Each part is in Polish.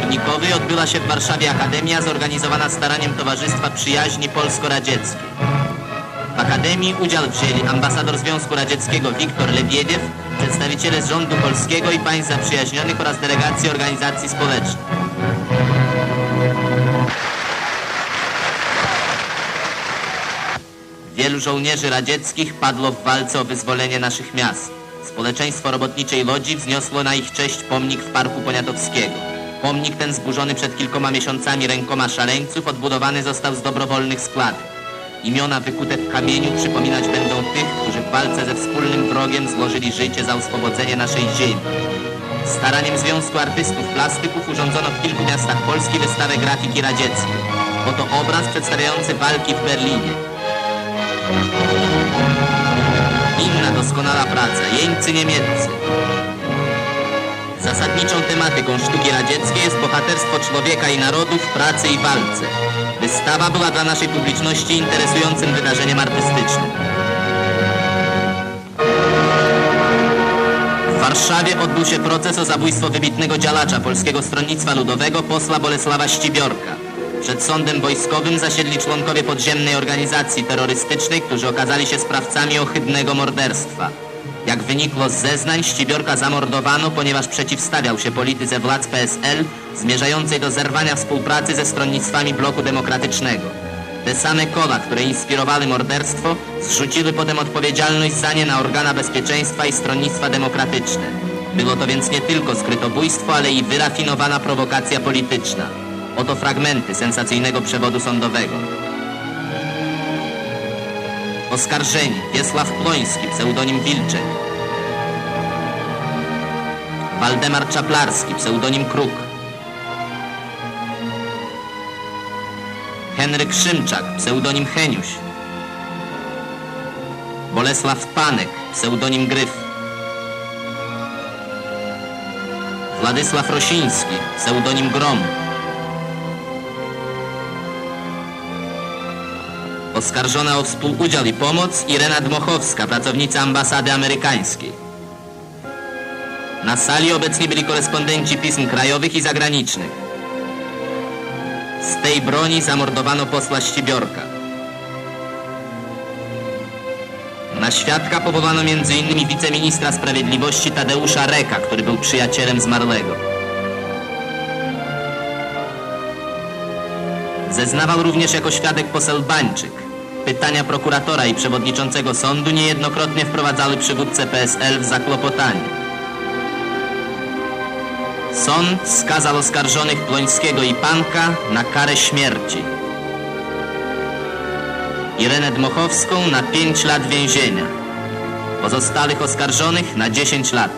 49. rocznicę rewolucji październikowej odbyła się w Warszawie Akademia zorganizowana staraniem Towarzystwa Przyjaźni Polsko-Radzieckiej. W Akademii udział wzięli ambasador Związku Radzieckiego Wiktor Lebiediew, przedstawiciele z rządu polskiego i państw zaprzyjaźnionych oraz delegacji organizacji społecznych. Wielu żołnierzy radzieckich padło w walce o wyzwolenie naszych miast. Społeczeństwo robotniczej Łodzi wzniosło na ich cześć pomnik w Parku Poniatowskiego. Pomnik ten zburzony przed kilkoma miesiącami rękoma szaleńców odbudowany został z dobrowolnych składek. Imiona wykute w kamieniu przypominać będą tych, którzy w walce ze wspólnym wrogiem złożyli życie za oswobodzenie naszej ziemi. Staraniem Związku Artystów Plastyków urządzono w kilku miastach Polski wystawę grafiki radzieckiej. Oto obraz przedstawiający walki w Berlinie. Inna doskonała praca, jeńcy niemieccy. Zasadniczą tematyką sztuki radzieckiej jest bohaterstwo człowieka i narodu w pracy i walce. Wystawa była dla naszej publiczności interesującym wydarzeniem artystycznym. W Warszawie odbył się proces o zabójstwo wybitnego działacza Polskiego Stronnictwa Ludowego posła Bolesława Ścibiorka. Przed sądem wojskowym zasiedli członkowie podziemnej organizacji terrorystycznej, którzy okazali się sprawcami ohydnego morderstwa. Jak wynikło z zeznań, Ścibiorka zamordowano, ponieważ przeciwstawiał się polityce władz PSL zmierzającej do zerwania współpracy ze stronnictwami bloku demokratycznego. Te same koła, które inspirowały morderstwo, zrzuciły potem odpowiedzialność za nie na organa bezpieczeństwa i stronnictwa demokratyczne. Było to więc nie tylko skrytobójstwo, ale i wyrafinowana prowokacja polityczna. Oto fragmenty sensacyjnego przewodu sądowego. Oskarżeni Wiesław Ploński, pseudonim Wilczek. Waldemar Czaplarski, pseudonim Kruk. Henryk Szymczak, pseudonim Heniuś. Bolesław Panek, pseudonim Gryf. Władysław Rosiński, pseudonim Grom. Oskarżona o współudział i pomoc Irena Dmochowska, pracownica ambasady amerykańskiej. Na sali obecni byli korespondenci pism krajowych i zagranicznych. Z tej broni zamordowano posła Ścibiorka. Na świadka powołano m.in. wiceministra sprawiedliwości Tadeusza Reka, który był przyjacielem zmarłego. Zeznawał również jako świadek poseł Bańczyk. Pytania prokuratora i przewodniczącego sądu niejednokrotnie wprowadzały przywódcę PSL w zakłopotanie. Sąd skazał oskarżonych Plońskiego i Panka na karę śmierci. Irenę Dmochowską na 5 lat więzienia. Pozostałych oskarżonych na 10 lat.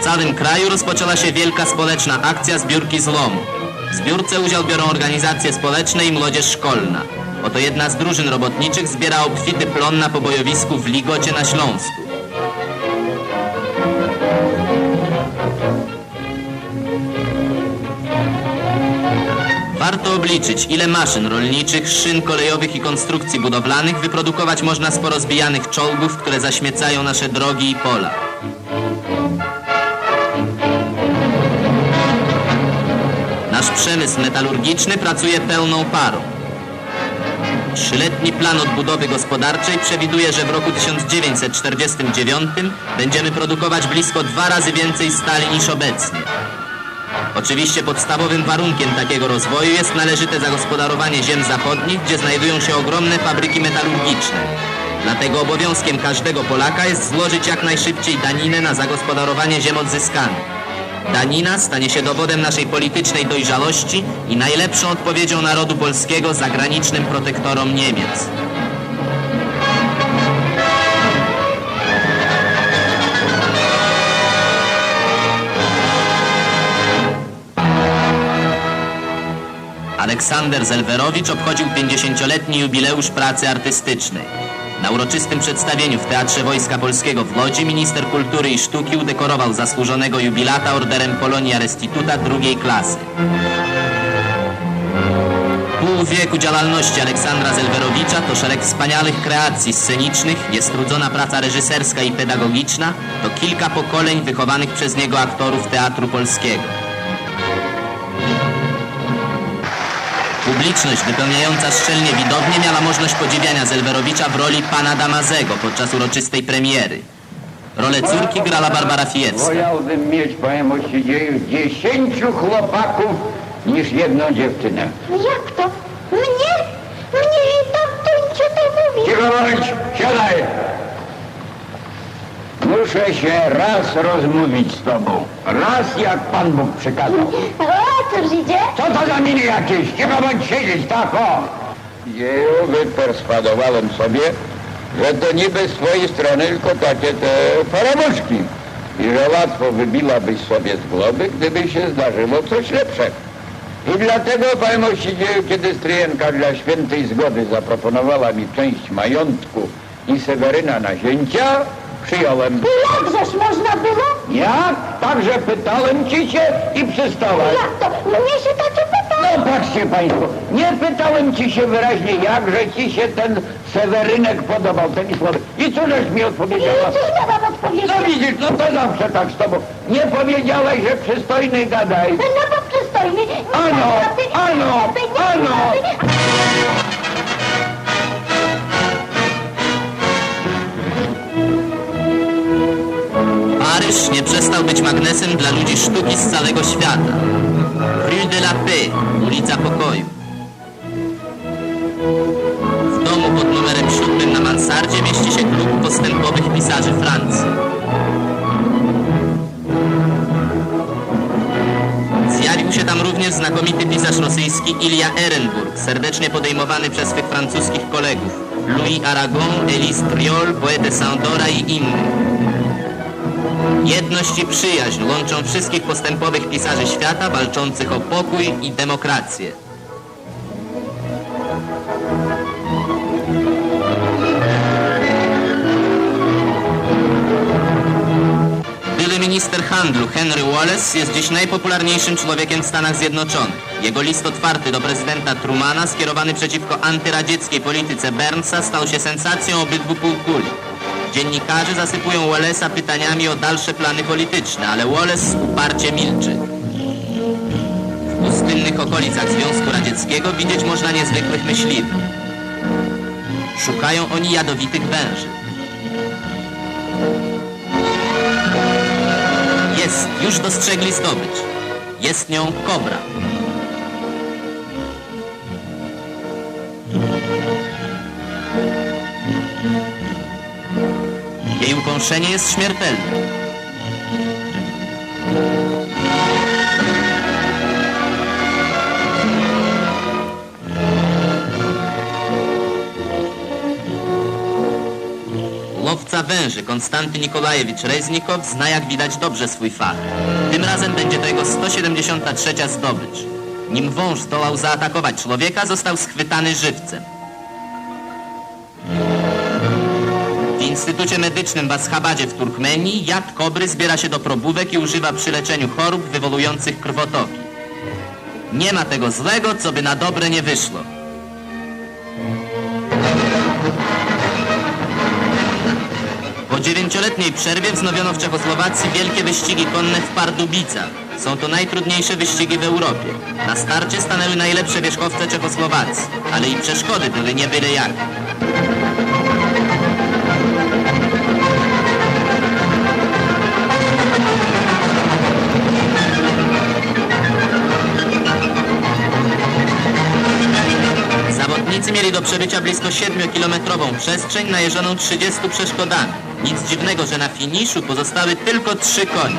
W całym kraju rozpoczęła się wielka społeczna akcja zbiórki złomu. W zbiórce udział biorą organizacje społeczne i młodzież szkolna. Oto jedna z drużyn robotniczych zbiera obfity plon na pobojowisku w Ligocie na Śląsku. Warto obliczyć, ile maszyn rolniczych, szyn kolejowych i konstrukcji budowlanych wyprodukować można z porozbijanych czołgów, które zaśmiecają nasze drogi i pola. Nasz przemysł metalurgiczny pracuje pełną parą. Trzyletni plan odbudowy gospodarczej przewiduje, że w roku 1949 będziemy produkować blisko dwa razy więcej stali niż obecnie. Oczywiście podstawowym warunkiem takiego rozwoju jest należyte zagospodarowanie ziem zachodnich, gdzie znajdują się ogromne fabryki metalurgiczne. Dlatego obowiązkiem każdego Polaka jest złożyć jak najszybciej daninę na zagospodarowanie ziem odzyskanych. Danina stanie się dowodem naszej politycznej dojrzałości i najlepszą odpowiedzią narodu polskiego zagranicznym protektorom Niemiec. Aleksander Zelwerowicz obchodził 50-letni jubileusz pracy artystycznej. Na uroczystym przedstawieniu w Teatrze Wojska Polskiego w Łodzi minister kultury i sztuki udekorował zasłużonego jubilata orderem Polonia Restituta drugiej klasy. Pół wieku działalności Aleksandra Zelwerowicza to szereg wspaniałych kreacji scenicznych, niestrudzona praca reżyserska i pedagogiczna, to kilka pokoleń wychowanych przez niego aktorów teatru polskiego. Publiczność wypełniająca szczelnie widownię miała możliwość podziwiania Zelwerowicza w roli pana Damazego podczas uroczystej premiery. Rolę córki grała Barbara Fijewska. Wolałbym mieć, powiem o dzieju, dziesięciu chłopaków niż jedną dziewczynę. Jak to? Mnie? Mnie i co to mówi? Cicho bądź, siadaj! Muszę się raz rozmówić z tobą. Raz jak Pan Bóg przykazał. O, cóż idzie? Co to za miny jakieś? Cicho bądź siedzieć, tak o! Dzieju wyperswadowałem sobie, że to niby z twojej strony tylko takie te paramuszki. I że łatwo wybiłabyś sobie z głowy, gdyby się zdarzyło coś lepszego. I dlatego, powiem o dzieju, kiedy stryjenka dla świętej zgody zaproponowała mi część majątku i Seweryna na zięcia, przyjąłem. I jakżeż można było? Jak? Także pytałem ci się i przystałaś. Jak to? Mnie się takie pyta. No patrzcie państwo, nie pytałem ci się wyraźnie, jakże ci się ten Sewerynek podobał, ten słowy. I cóżeś mi I odpowiedziała? cóż miałam odpowiedzieć? No widzisz, no to zawsze tak z tobą. Nie powiedziałeś, że przystojny gadaj. No bo przystojny. Ano, ano, ano. Paryż nie przestał być magnesem dla ludzi sztuki z całego świata. Rue de la Paix, ulica Pokoju. W domu pod numerem siódmym na mansardzie mieści się klub postępowych pisarzy Francji. Zjawił się tam również znakomity pisarz rosyjski Ilia Ehrenburg, serdecznie podejmowany przez swych francuskich kolegów. Louis Aragon, Elise Triol, poetę Sandora i innych. Jedność i przyjaźń łączą wszystkich postępowych pisarzy świata walczących o pokój i demokrację. Minister handlu Henry Wallace jest dziś najpopularniejszym człowiekiem w Stanach Zjednoczonych. Jego list otwarty do prezydenta Trumana skierowany przeciwko antyradzieckiej polityce Bernsa stał się sensacją obydwu półkuli. Dziennikarze zasypują Wallace'a pytaniami o dalsze plany polityczne, ale Wallace uparcie milczy. W pustynnych okolicach Związku Radzieckiego widzieć można niezwykłych myśliwych. Szukają oni jadowitych węży. Jest, już dostrzegli zdobycz. Jest nią kobra. Jej ukąszenie jest śmiertelne. Łowca węży Konstanty Nikolajewicz Reznikow zna jak widać dobrze swój fach. Tym razem będzie to jego 173 zdobycz. Nim wąż zdołał zaatakować człowieka, został schwytany żywcem. Instytucie Medycznym w Aschhabadzie w Turkmenii jad kobry zbiera się do probówek i używa przy leczeniu chorób wywołujących krwotoki. Nie ma tego złego, co by na dobre nie wyszło. Po dziewięcioletniej przerwie wznowiono w Czechosłowacji wielkie wyścigi konne w Pardubicach. Są to najtrudniejsze wyścigi w Europie. Na starcie stanęły najlepsze wierzchowce Czechosłowacji, ale i przeszkody były nie byle. Zawodnicy mieli do przebycia blisko 7-kilometrową przestrzeń najeżoną 30 przeszkodami. Nic dziwnego, że na finiszu pozostały tylko trzy konie.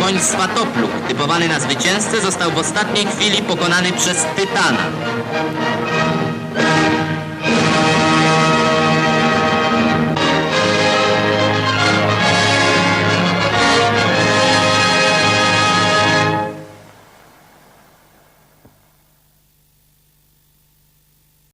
Koń Swatopluk, typowany na zwycięzcę, został w ostatniej chwili pokonany przez Tytana.